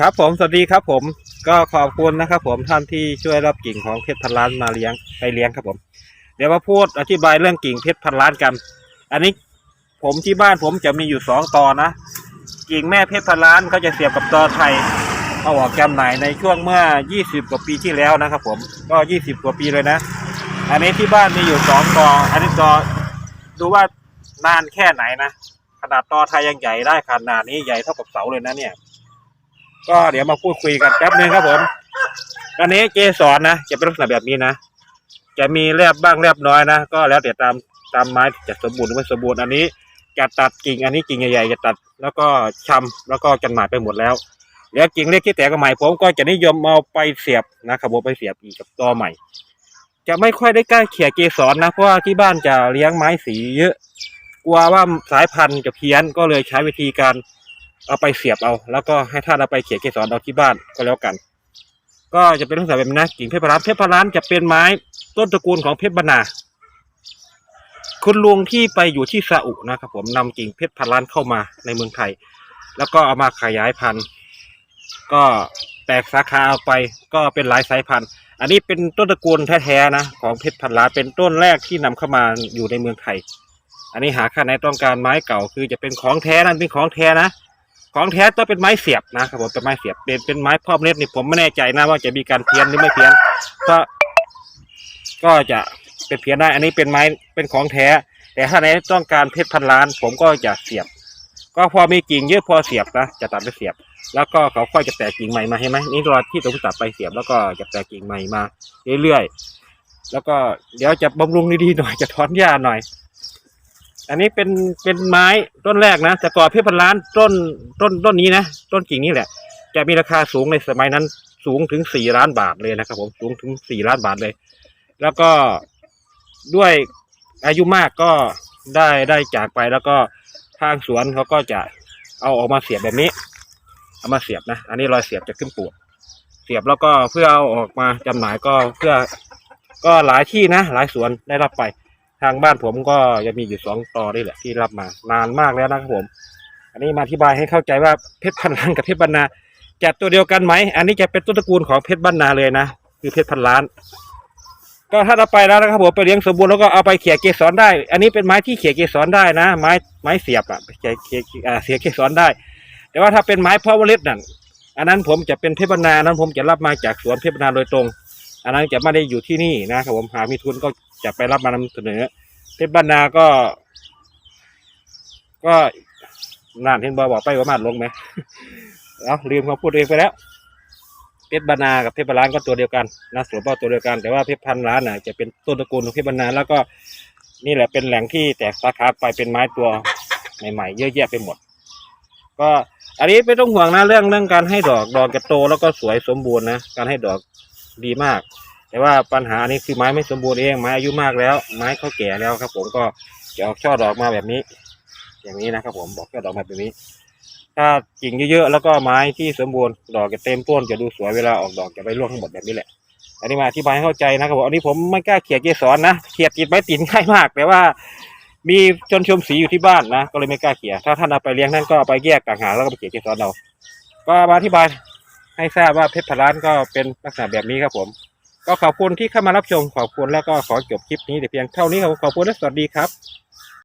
ครับผมสวัสดีครับผมก็ขอบคุณนะครับ ผมท่านที่ช่วยรับกิ่งของเพชรพันล้านมาเลี้ยงไปเลี้ยงครับผม เดี๋ยวมาพูดอธิบายเรื่องกิ่งเพชรพันล้านกัน อันนี้ผมที่บ้านผมจะมีอยู่สองตอนะ กิ่งแม่เพชรพันล้านเขาจะเสียบกับตอไทยเอาออกจำหน่ายในช่วงเมื่อ 20 กว่าปีที่แล้วนะครับ ผมก็ 20 กว่าปีเลยนะ อันนี้ที่บ้านมีอยู่สองตออันนี้ตอดูว่านานแค่ไหนนะขนาดตอไทยยังใหญ่ได้ขนาดนี้ใหญ่เท่ากับเสาเลยนะเนี่ย ก็เดี๋ยวมาพูดคุยกันแป๊บนึงครับผมอันนี้เจสอนนะจะเป็นลักษณะแบบนี้นะจะมีแรบบ้างแรบน้อยนะก็แล้วแต่ตามตามไม้จะสมบูรณ์หรือไม่สมบูรณ์อันนี้จะตัดกิ่งอันนี้กิ่งใหญ่ๆจะตัดแล้วก็ชำแล้วก็จันหมายไปหมดแล้วแล้วกิ่งเล็กที่แตกกับใหม่ผมก็จะนิยมเอาไปเสียบนะครับผมไปเสียบอีกกับตอใหม่ จะไม่ค่อยได้ใกล้เขี่ยเกสรนะเพราะว่าที่บ้านจะเลี้ยงไม้สีเยอะ กลัวว่าสายพันธุ์จะเพี้ยนก็เลยใช้วิธีการ เอาไปเสียบเอา แล้วก็ให้ท่านเอาไปเขี่ยเกสรเอาที่บ้านก็แล้วกัน ก็จะเป็นลักษณะแบบนี้นะกิ่งเพชรพารานเพชรพารานจะเป็นไม้ต้นตระกูลของเพชรบรรณาคุณลุงที่ไปอยู่ที่ซาอุนะครับผมนำกิ่งเพชรพารานเข้ามาในเมืองไทย แล้วก็เอามาขยายพันธุ์ ก็แตกสาขาออกไปก็เป็นหลายสายพันธุ์ อันนี้เป็นต้นตระกูลแท้ๆนะของเพชรพันล้านเป็นต้นแรกที่นำเข้ามาอยู่ในเมืองไทย อันนี้หาค่าไหนต้องการไม้เก่าคือจะเป็นของแท้นั่นเป็นของแท้นะ ของแท้ต้องเป็นไม้เสียบนะครับผมเป็นไม้เสียบเป็นเป็นไม้พร้อมเล็บนี่ผมไม่แน่ใจนะว่าจะมีการเพี้ยนหรือไม่เพี้ยนเพราะก็จะเป็นเพี้ยนได้ อันนี้เป็นไม้เป็นของแท้ แต่ถ้าไหนต้องการเพชรพันล้าน ผมก็จะเสียบ ก็พอมีกิ่งเยอะพอเสียบนะจะตัดไปเสียบ แล้วก็เขาค่อยจะแตกกิ่งใหม่มาให้ไหมนี่รอที่ผมตัดไปเสียบแล้วก็จะแตกกิ่งใหม่มาเรื่อยๆแล้วก็เดี๋ยวจะบำรุงดีๆหน่อยจะถอนหญ้าหน่อย อันนี้เป็นเป็นไม้ต้นแรกนะแต่ก่อนเพชรพันล้านต้นต้นต้นนี้นะต้นกิ่งนี้แหละ จะมีราคาสูงในสมัยนั้นสูงถึงสี่ล้านบาทเลยนะครับ ผมสูงถึงสี่ล้านบาทเลย แล้วก็ด้วยอายุมากก็ได้ได้จากไปแล้วก็ทางสวนเขาก็จะเอาออกมาเสียบแบบนี้ เอามาเสียบนะ อันนี้รอยเสียบจะขึ้นปูดเสียบแล้วก็เพื่อเอาออกมาจำหน่ายก็เพื่อก็หลายที่นะ หลายสวนได้รับไป ทางบ้านผมก็จะมีอยู่สองตอนี่แหละที่รับมานานมากแล้วนะครับผม อันนี้มาอธิบายให้เข้าใจว่าเพชรพันล้านกับเพชรบรรณาจะตัวเดียวกันไหม อันนี้จะเป็นต้นตระกูลของเพชรบรรณาเลยนะคือเพชรพันล้าน ก็ถ้าเราไปแล้วนะครับผมไปเลี้ยงสมบูรณ์แล้วก็เอาไปเขี่ยเกสรได้ อันนี้เป็นไม้ที่เขี่ยเกสรได้นะ ไม้ไม้เสียบอะเขี่ยเขี่ยอ่าเสียเกสรได้ แต่ว่าถ้าเป็นไม้พาวเวอร์เลสนั่นอันนั้นผมจะเป็นเพชรบรรณานนั้นผมจะรับมาจากสวนเพชรบรรณาโดยตรง อันนั้นจะไม่ได้อยู่ที่นี่นะครับผมหามีทุนก็ จะไปรับมานำเสนอเพชรบรรณาก็ ก็นานเห็นบอบอกไปว่ามาลงไหมเอาลืมเขาพูดเองไปแล้ว เพชรบรรณากับเพชรบรรลานก็ตัวเดียวกันนะสวนเป้าตัวเดียวกัน แต่ว่าเพชรพันล้านน่ะจะเป็นต้นตระกูลของเพชรบรรณาแล้วก็นี่แหละเป็นแหล่งที่แตกสาขาไปเป็นไม้ตัวใหม่ๆเยอะแยะไปหมด ก็อันนี้ไม่ต้องห่วงนะเรื่องเรื่องการให้ดอกดอกจะโตแล้วก็สวยสมบูรณ์นะการให้ดอกดีมาก แต่ว่าปัญหานี้คือไม้ไม่สมบูรณ์เองไม้อายุมากแล้ว ไม้เขาแก่แล้วครับ ผมก็จะออกช่อดอกมาแบบนี้ อย่างนี้นะครับ ผมบอกช่อดอกมาแบบนี้ ถ้ากิ่งเยอะๆแล้วก็ไม้ที่สมบูรณ์ดอกจะเต็มต้นจะดูสวยเวลาออกดอกจะไปร่วงทั้งหมดแบบนี้แหละ อันนี้มาอธิบายให้เข้าใจนะครับผมอันนี้ผมไม่กล้าเขียเกสรนะเขียดติดไม้ติดง่ายมากแต่ว่ามีชนชมสีอยู่ที่บ้านนะก็เลยไม่กล้าเขียถ้าท่านเอาไปเลี้ยงท่านก็เอาไปแยกต่างหากแล้วก็ไปเขียเกสรเราก็มาอธิบายให้ทราบว่าเพชรพลานก็เป็นลักษณะแบบนี้ครับผม ก็ขอบคุณที่เข้ามารับชมขอบคุณแล้วก็ขอจบคลิปนี้แต่เพียงเท่านี้ครับขอบคุณและสวัสดีครับ